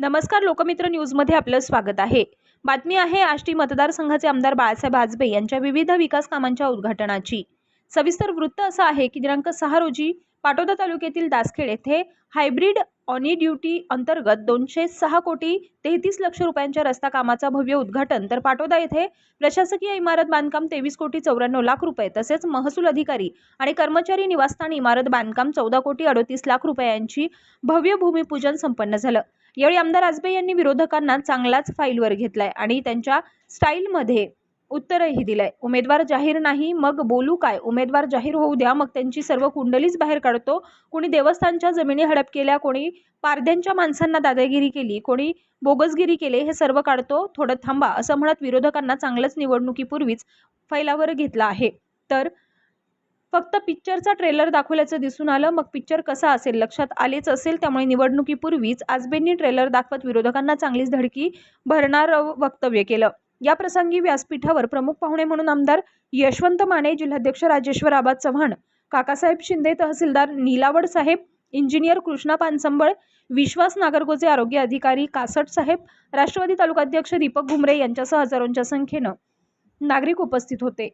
नमस्कार लोकमित्र न्यूजमध्ये आपलं स्वागत आहे. बातमी आहे आष्टी मतदारसंघाचे आमदार बाळासाहेब आजबे यांच्या विविध विकास कामांच्या उद्घाटनाची. सविस्तर वृत्त असं आहे की दिनांक सहा रोजी पाटोदा तालुक्यातील दासखेड येथे हायब्रिड ऑनी ड्युटी अंतर्गत दोनशे सहा कोटी तेहतीस लक्ष रुपयांच्या रस्ता कामाचा भव्य उद्घाटन तर पाटोदा येथे प्रशासकीय इमारत बांधकाम तेवीस कोटी चौऱ्याण्णव लाख रुपये तसेच महसूल अधिकारी आणि कर्मचारी निवासस्थान इमारत बांधकाम चौदा कोटी अडोतीस लाख रुपयांची भव्य भूमिपूजन संपन्न झालं. यावेळी आमदार आजबे यांनी विरोधकांना चांगलाच फाईलवर घेतलाय आणि त्यांच्या स्टाईलमध्ये उत्तरही दिलंय. उमेदवार जाहीर नाही मग बोलू काय? उमेदवार जाहीर होऊ द्या मग त्यांची सर्व कुंडलीच बाहेर काढतो. कोणी देवस्थानच्या जमिनी हडप केल्या कोणी पारध्यांच्या माणसांना दादागिरी केली कोणी बोगसगिरी केले हे सर्व काढतो. थोडं थांबा असं म्हणत विरोधकांना चांगलंच निवडणुकीपूर्वीच फैलावर घेतला आहे. तर फक्त पिक्चरचा ट्रेलर दाखवल्याचं दिसून आलं. मग पिक्चर कसा असेल? लक्षात आलेच असेल. त्यामुळे निवडणुकीपूर्वीच आजबेंनी ट्रेलर दाखवत विरोधकांना चांगलीच धडकी भरणारं वक्तव्य केलं. या प्रसंगी व्यासपीठावर प्रमुख पाहुणे म्हणून आमदार यशवंत माने जिल्हाध्यक्ष राजेश्वर आबाद चव्हाण काकासाहेब शिंदे तहसीलदार नीलावड साहेब इंजिनियर कृष्णा पानसंबळ विश्वास नागरगोजे आरोग्य अधिकारी कासट साहेब राष्ट्रवादी तालुकाध्यक्ष दीपक घुमरे यांच्यासह हजारोंच्या संख्येनं नागरिक उपस्थित होते.